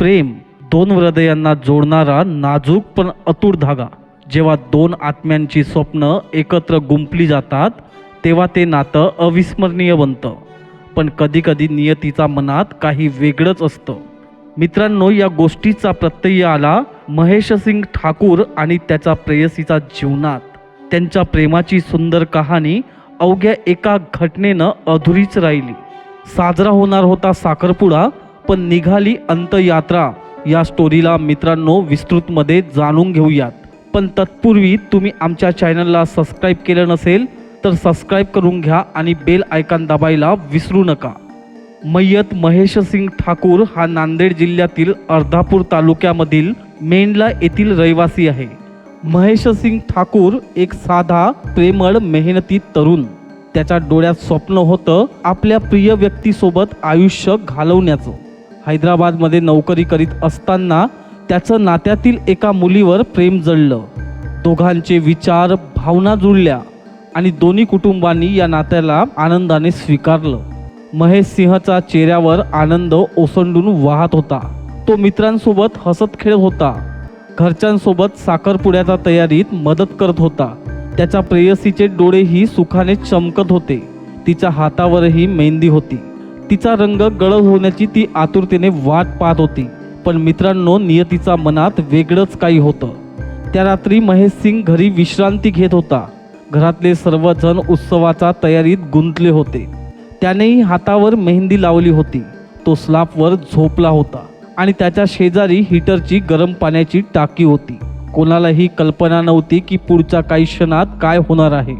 प्रेम दोन हृदयांना जोडणारा नाजूक पण अतूट धागा. जेव्हा दोन आत्म्यांची स्वप्न एकत्र गुंपली जातात तेव्हा ते नातं अविस्मरणीय बनतं. पण कधीकधी नियतीचा मनात काही वेगळंच असतं. मित्रांनो या गोष्टीचा प्रत्यय आला महेश सिंग ठाकूर आणि त्याच्या प्रेयसीचा जीवनात. त्यांच्या प्रेमाची सुंदर कहाणी अवघ्या एका घटनेनं अधुरीच राहिली. साजरा होणार होता साखरपुडा पण निघाली अंतयात्रा. या स्टोरीला मित्रांनो विस्तृतमध्ये जाणून घेऊयात. पण तत्पूर्वी तुम्ही आमच्या चॅनलला सबस्क्राईब केलं नसेल तर सबस्क्राईब करून घ्या आणि बेल आयकॉन दाबायला विसरू नका. मय्यत महेश सिंग ठाकूर हा नांदेड जिल्ह्यातील अर्धापूर तालुक्यामधील मेंढला येथील रहिवासी आहे. महेश सिंग ठाकूर एक साधा प्रेमळ मेहनती तरुण. त्याच्या डोळ्यात स्वप्न होतं आपल्या प्रिय व्यक्तीसोबत आयुष्य घालवण्याचं. हैदराबादमध्ये नोकरी करीत असताना त्याचं नात्यातील एका मुलीवर प्रेम जळलं दोघांचे विचार भावना जुळल्या आणि दोन्ही कुटुंबांनी या नात्याला आनंदाने स्वीकारलं. महेश सिंहचा चेहऱ्यावर आनंद ओसंडून वाहत होता. तो मित्रांसोबत हसत खेळत होता. घरच्यांसोबत साखरपुड्याच्या तयारीत मदत करत होता. त्याच्या प्रेयसीचे डोळेही सुखाने चमकत होते. तिच्या हातावरही मेहंदी होती. तिचा रंग गळत होण्याची ती आतुरतेने वाट पाहत होती. पण मित्रांनो नियतीचा मनात वेगळंच काही होतं. त्या रात्री महेश सिंग घरी विश्रांती घेत होता. घरातले सर्वजण उत्सवाच्या तयारीत गुंतले होते. त्यानेही हातावर मेहंदी लावली होती. तो स्लापवर झोपला होता आणि त्याच्या शेजारी हीटरची गरम पाण्याची टाकी होती. कोणालाही कल्पना नव्हती की पुढच्या काही क्षणात काय होणार आहे.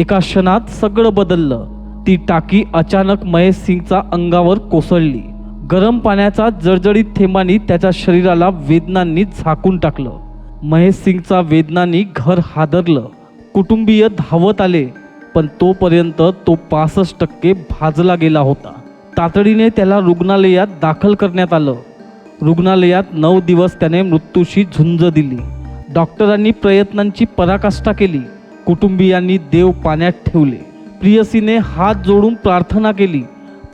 एका क्षणात सगळं बदललं. ती टाकी अचानक महेश सिंगचा अंगावर कोसळली. गरम पाण्याचा जळजळीत थेंबानी त्याच्या शरीराला वेदनांनी झाकून टाकलं. महेश सिंगचा वेदनांनी घर हादरलं. कुटुंबीय धावत आले पण तोपर्यंत तो पासष्ट टक्के भाजला गेला होता. तातडीने त्याला रुग्णालयात दाखल करण्यात आलं. रुग्णालयात नऊ दिवस त्याने मृत्यूशी झुंज दिली. डॉक्टरांनी प्रयत्नांची पराकाष्ठा केली. कुटुंबियांनी देव पाण्यात ठेवले. प्रियसीने हात जोडून प्रार्थना केली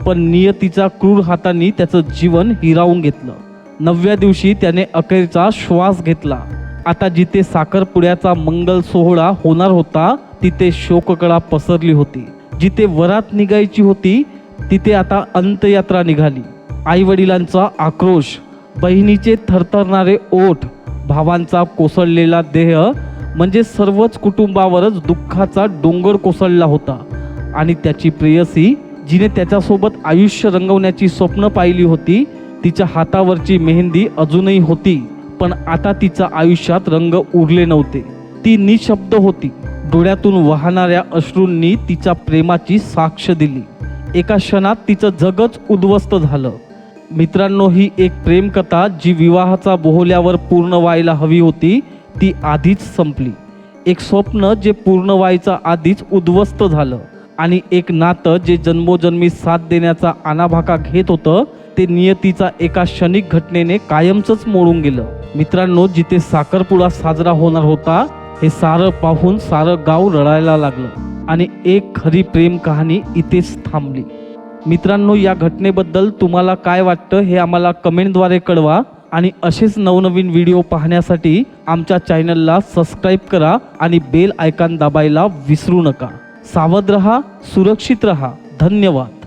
पण नियतीच्या क्रूर हातांनी त्याचं जीवन हिरावून घेतलं. नवव्या दिवशी त्याने अखेरचा श्वास घेतला. आता जिथे साखरपुड्याचा मंगल सोहळा होणार होता तिथे शोककळा पसरली होती. जिथे वरात निघायची होती तिथे आता अंत्ययात्रा निघाली. आई वडिलांचा आक्रोश बहिणीचे थरथरणारे ओठ भावांचा कोसळलेला देह म्हणजे सर्वच कुटुंबावरच दुःखाचा डोंगर कोसळला होता. आणि त्याची प्रेयसी जिने त्याच्यासोबत आयुष्य रंगवण्याची स्वप्न पाहिली होती तिच्या हातावरची मेहंदी अजूनही होती पण आता तिच्या आयुष्यात रंग उरले नव्हते. ती निशब्द होती. डोळ्यातून वाहणाऱ्या अश्रूंनी तिच्या प्रेमाची साक्ष दिली. एका क्षणात तिचं जगच उद्ध्वस्त झालं. मित्रांनो ही एक प्रेमकथा जी विवाहाचा बोहल्यावर पूर्ण व्हायला हवी होती ती आधीच संपली. एक स्वप्न जे पूर्ण व्हायचं आधीच उद्ध्वस्त झालं. आणि एक नातं जे जन्मोजन्मी साथ देण्याचा आनाभाका घेत होतं ते नियतीचा एका क्षणिक घटनेने कायमचंच मोडून गेलं. मित्रांनो जिथे साखरपुडा साजरा होणार होता हे सारं पाहून सारं गाव रडायला लागलं आणि एक खरी प्रेम कहाणी इथेच थांबली. मित्रांनो या घटनेबद्दल तुम्हाला काय वाटतं हे आम्हाला कमेंटद्वारे कळवा आणि असेच नवनवीन व्हिडिओ पाहण्यासाठी आमच्या चॅनलला सबस्क्राईब करा आणि बेल आयकॉन दाबायला विसरू नका. सावध रहा सुरक्षित रहा. धन्यवाद.